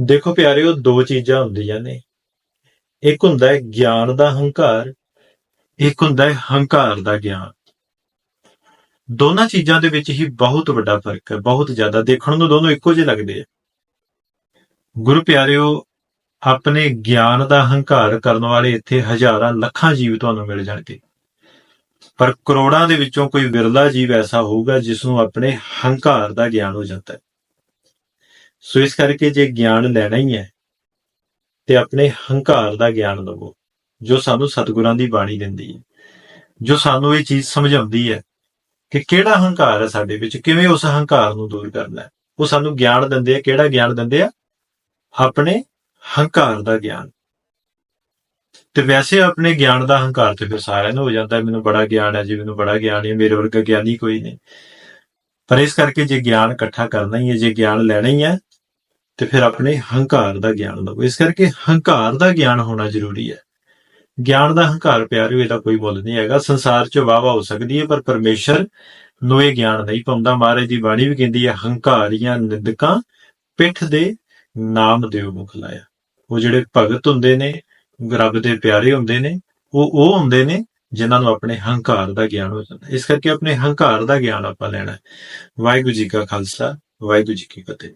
ਦੇਖੋ ਪਿਆਰਿਓ ਦੋ ਚੀਜ਼ਾਂ ਹੁੰਦੀਆਂ ਨੇ। ਇੱਕ ਹੁੰਦਾ ਹੈ ਗਿਆਨ ਦਾ ਹੰਕਾਰ, ਇੱਕ ਹੁੰਦਾ ਹੈ ਹੰਕਾਰ ਦਾ ਗਿਆਨ। ਦੋਨਾਂ ਚੀਜ਼ਾਂ ਦੇ ਵਿੱਚ ਹੀ ਬਹੁਤ ਵੱਡਾ ਫ਼ਰਕ ਹੈ, ਬਹੁਤ ਜ਼ਿਆਦਾ। ਦੇਖਣ ਨੂੰ ਦੋਨੋਂ ਇੱਕੋ ਜਿਹੇ ਲੱਗਦੇ ਆ। ਗੁਰੂ ਪਿਆਰਿਓ, ਆਪਣੇ ਗਿਆਨ ਦਾ ਹੰਕਾਰ ਕਰਨ ਵਾਲੇ ਇੱਥੇ ਹਜ਼ਾਰਾਂ ਲੱਖਾਂ ਜੀਵ ਤੁਹਾਨੂੰ ਮਿਲ ਜਾਣਗੇ। ਪਰ ਕਰੋੜਾਂ ਦੇ ਵਿੱਚੋਂ ਕੋਈ ਵਿਰਲਾ ਜੀਵ ਐਸਾ ਹੋਊਗਾ ਜਿਸ ਨੂੰ ਆਪਣੇ ਹੰਕਾਰ ਦਾ ਗਿਆਨ ਹੋ ਜਾਂਦਾ ਹੈ। ਸੋ ਇਸ ਕਰਕੇ ਜੇ ਗਿਆਨ ਲੈਣਾ ਹੀ ਹੈ, ਤੇ ਆਪਣੇ ਹੰਕਾਰ ਦਾ ਗਿਆਨ ਲਵੋ, ਜੋ ਸਾਨੂੰ ਸਤਿਗੁਰਾਂ ਦੀ ਬਾਣੀ ਦਿੰਦੀ ਹੈ, ਜੋ ਸਾਨੂੰ ਇਹ ਚੀਜ਼ ਸਮਝਾਉਂਦੀ ਹੈ ਕਿ ਕਿਹੜਾ ਹੰਕਾਰ ਹੈ ਸਾਡੇ ਵਿੱਚ, ਕਿਵੇਂ ਉਸ ਹੰਕਾਰ ਨੂੰ ਦੂਰ ਕਰਨਾ ਹੈ। ਉਹ ਸਾਨੂੰ ਗਿਆਨ ਦਿੰਦੇ ਆ, ਕਿਹੜਾ ਗਿਆਨ ਦਿੰਦੇ ਆ? ਆਪਣੇ ਹੰਕਾਰ ਦਾ ਗਿਆਨ। ਤੇ ਵੈਸੇ ਆਪਣੇ ਗਿਆਨ ਦਾ ਹੰਕਾਰ ਤੇ ਫਿਰ ਸਾਰਿਆਂ ਨੂੰ ਹੋ ਜਾਂਦਾ, ਮੈਨੂੰ ਬੜਾ ਗਿਆਨ ਹੈ ਜੀ, ਮੈਨੂੰ ਬੜਾ ਗਿਆਨ ਹੈ, ਮੇਰੇ ਵਰਗਾ ਗਿਆਨੀ ਕੋਈ ਨਹੀਂ। ਪਰ ਇਸ ਕਰਕੇ ਜੇ ਗਿਆਨ ਇਕੱਠਾ ਕਰਨਾ ਹੀ ਹੈ, ਜੇ ਗਿਆਨ ਲੈਣਾ ਹੀ ਹੈ ਤੇ ਫਿਰ ਆਪਣੇ ਹੰਕਾਰ ਦਾ ਗਿਆਨ ਲਵੋ ਇਸ ਕਰਕੇ ਹੰਕਾਰ ਦਾ ਗਿਆਨ ਹੋਣਾ ਜ਼ਰੂਰੀ ਹੈ। ਗਿਆਨ ਦਾ ਹੰਕਾਰ ਪਿਆਰਿਓ, ਇਹਦਾ ਕੋਈ ਮੁੱਲ ਨਹੀਂ ਹੈਗਾ। ਸੰਸਾਰ 'ਚ ਵਾਵਾ ਹੋ ਸਕਦੀ ਹੈ, ਪਰ ਪਰਮੇਸ਼ਰ ਨੂੰ ਇਹ ਗਿਆਨ ਨਹੀਂ ਪਾਉਂਦਾ। ਮਹਾਰਾਜ ਦੀ ਬਾਣੀ ਵੀ ਕਹਿੰਦੀ ਹੈ, ਹੰਕਾਰੀਆਂ ਨਿੰਦਕਾਂ ਪਿੱਠ ਦੇ ਨਾਮ ਦਿਓ ਮੁਖ ਲਾਇਆ। ਉਹ ਜਿਹੜੇ ਭਗਤ ਹੁੰਦੇ ਨੇ, ਰੱਬ ਦੇ ਪਿਆਰੇ ਹੁੰਦੇ ਨੇ, ਉਹ ਉਹ ਹੁੰਦੇ ਨੇ ਜਿਨ੍ਹਾਂ ਨੂੰ ਆਪਣੇ ਹੰਕਾਰ ਦਾ ਗਿਆਨ ਹੋ ਜਾਂਦਾ। ਇਸ ਕਰਕੇ ਆਪਣੇ ਹੰਕਾਰ ਦਾ ਗਿਆਨ ਆਪਾਂ ਲੈਣਾ ਹੈ। ਵਾਹਿਗੁਰੂ ਜੀ ਕਾ ਖਾਲਸਾ, ਵਾਹਿਗੁਰੂ ਜੀ ਕੀ ਫਤਿਹ।